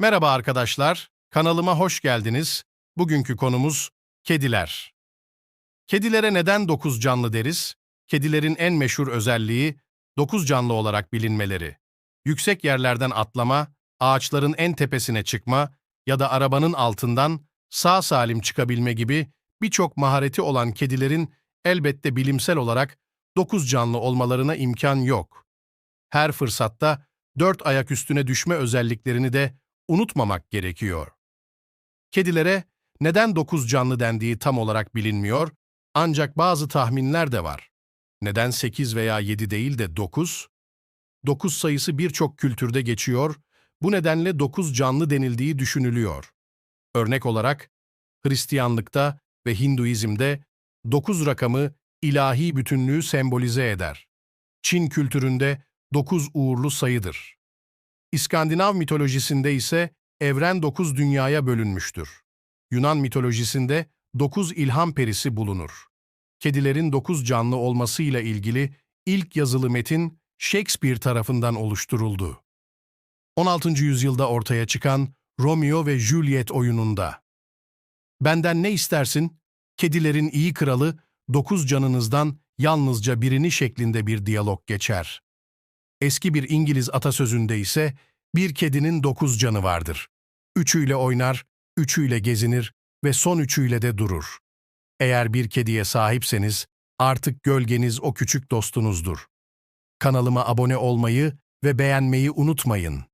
Merhaba arkadaşlar, kanalıma hoş geldiniz. Bugünkü konumuz kediler. Kedilere neden dokuz canlı deriz? Kedilerin en meşhur özelliği dokuz canlı olarak bilinmeleri. Yüksek yerlerden atlama, ağaçların en tepesine çıkma ya da arabanın altından sağ salim çıkabilme gibi birçok mahareti olan kedilerin elbette bilimsel olarak dokuz canlı olmalarına imkan yok. Her fırsatta dört ayak üstüne düşme özelliklerini de unutmamak gerekiyor. Kedilere neden dokuz canlı dendiği tam olarak bilinmiyor, ancak bazı tahminler de var. Neden sekiz veya yedi değil de dokuz? Dokuz sayısı birçok kültürde geçiyor, bu nedenle dokuz canlı denildiği düşünülüyor. Örnek olarak, Hristiyanlıkta ve Hinduizm'de dokuz rakamı ilahi bütünlüğü sembolize eder. Çin kültüründe dokuz uğurlu sayıdır. İskandinav mitolojisinde ise evren dokuz dünyaya bölünmüştür. Yunan mitolojisinde dokuz ilham perisi bulunur. Kedilerin dokuz canlı olmasıyla ilgili ilk yazılı metin Shakespeare tarafından oluşturuldu. 16. yüzyılda ortaya çıkan Romeo ve Juliet oyununda. Benden ne istersin? Kedilerin iyi kralı, dokuz canınızdan yalnızca birini şeklinde bir diyalog geçer. Eski bir İngiliz atasözünde ise bir kedinin dokuz canı vardır. Üçüyle oynar, üçüyle gezinir ve son üçüyle de durur. Eğer bir kediye sahipseniz artık gölgeniz o küçük dostunuzdur. Kanalıma abone olmayı ve beğenmeyi unutmayın.